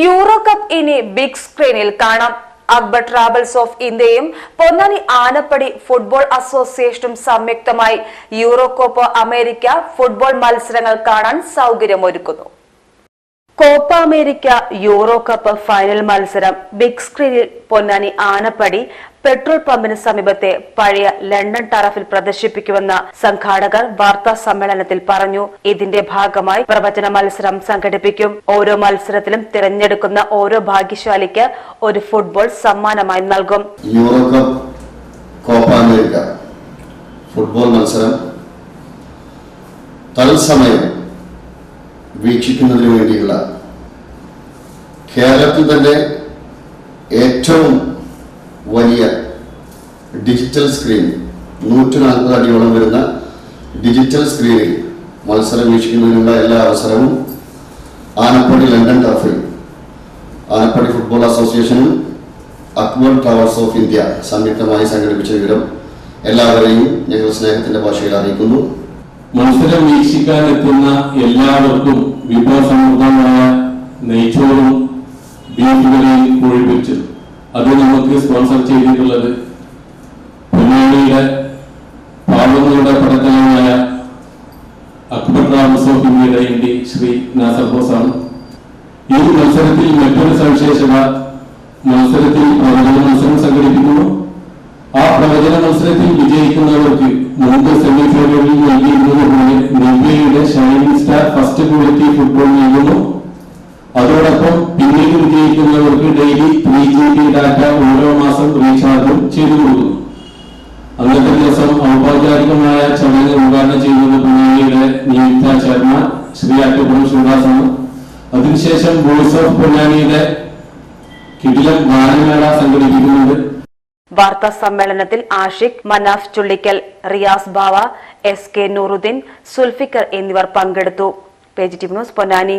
Euro cup ഇനി big സ്ക്രീനിൽ കാണാം. അക്ബർ ട്രാവൽസ് ഓഫ് ഇന്ത്യയും പൊന്നാനി ആനപ്പടി ഫുട്ബോൾ അസോസിയേഷനും സംയുക്തമായി. യൂറോ കോപ്പ് അമേരിക്ക ഫുട്ബോൾ മത്സരങ്ങൾ കാണാൻ സൗകര്യമൊരുക്കുന്നു. Copa America Euro cup final മത്സരം ബിഗ് സ്ക്രീനിൽ പൊന്നാനി ആനപ്പടി പെട്രോൾ പമ്പിന് സമീപത്തെ പഴയ ലണ്ടൻ ടറഫിൽ പ്രദർശിപ്പിക്കുമെന്ന് സംഘാടകർ വാർത്താ സമ്മേളനത്തിൽ പറഞ്ഞു. ഇതിന്റെ ഭാഗമായി പ്രവചന മത്സരം സംഘടിപ്പിക്കും. ഓരോ മത്സരത്തിലും തിരഞ്ഞെടുക്കുന്ന ഓരോ ഭാഗ്യശാലിക്ക് ഒരു ഫുട്ബോൾ സമ്മാനമായി നൽകും. ഫുട്ബോൾ മത്സരം തത്സമയം വീക്ഷിക്കുന്നതിന് വേണ്ടിയുള്ള കേരളത്തിൽ തന്നെ ഏറ്റവും ഡിജിറ്റൽ സ്ക്രീൻ നൂറ്റി നാൽപ്പത് അടിയോളം വരുന്ന ഡിജിറ്റൽ സ്ക്രീനിൽ മത്സരം വീക്ഷിക്കുന്നതിനുള്ള എല്ലാ അവസരവും ആനപ്പടി ലണ്ടൻ ടർഫിൽ. ആനപ്പടി ഫുട്ബോൾ അസോസിയേഷനും അക്ബർ ടവേഴ്സ് ഓഫ് ഇന്ത്യ സംയുക്തമായി സംഘടിപ്പിച്ച വിവരം എല്ലാവരെയും ഞങ്ങൾ സ്നേഹത്തിന്റെ ഭാഷയിൽ അറിയിക്കുന്നു. മത്സരം വീക്ഷിക്കാൻ എത്തുന്ന എല്ലാവർക്കും വിഭവസമൃദ്ധമായ നെയ്ച്ചോറും ബീഫ് കറിയും കോഴിപ്പിച്ചു അത് നമുക്ക് സ്പോൺസർ ചെയ്തിട്ടുള്ളത് പൊന്നാനിയുടെ പാവങ്ങളുടെ പടത്തലമായ അക്ബർ എം ഡി ശ്രീ നാസർ ബോസാണ് ഈ മത്സരത്തിൽ മറ്റൊരു സവിശേഷത മത്സരത്തിൽ പ്രവചന മത്സരം സംഘടിപ്പിക്കുന്നു. ആ പ്രവചന മത്സരത്തിൽ വിജയിക്കുന്നവർക്ക് മുമ്പ് സെമി ഫൈനലിൽ നൽകിയിരുന്നത് പോലെ നിവ്യയുടെ shining star first quality football നൽകുന്നു. അതോടൊപ്പം പിന്നീട് വിജയിക്കുന്നവർക്ക് daily three G B data ഓരോ മാസം റീചാർജും ചെയ്തു കൊടുക്കുന്നു ഔപചാരികമായ ചടങ്ങ് ഉദ്ഘാടനം ചെയ്യുന്നത് പൊന്നാനിയുടെ നിയുക്ത ചെയർമാൻ ശ്രീ ആറ്റുപുരം ശിവദാസാണ് അതിനുശേഷം ബോയ്സ് ഓഫ് പൊന്നാനിയുടെ കിടിലം ഗാനമേള സംഘടിപ്പിക്കുന്നുണ്ട്. വാർത്താ സമ്മേളനത്തിൽ ആഷിഖ് മനാഫ് ചുള്ളിക്കൽ റിയാസ് ബാവ എസ് കെ നൂറുദ്ദീൻ സുൽഫിക്കർ എന്നിവർ പങ്കെടുത്തു. Page news Ponnani.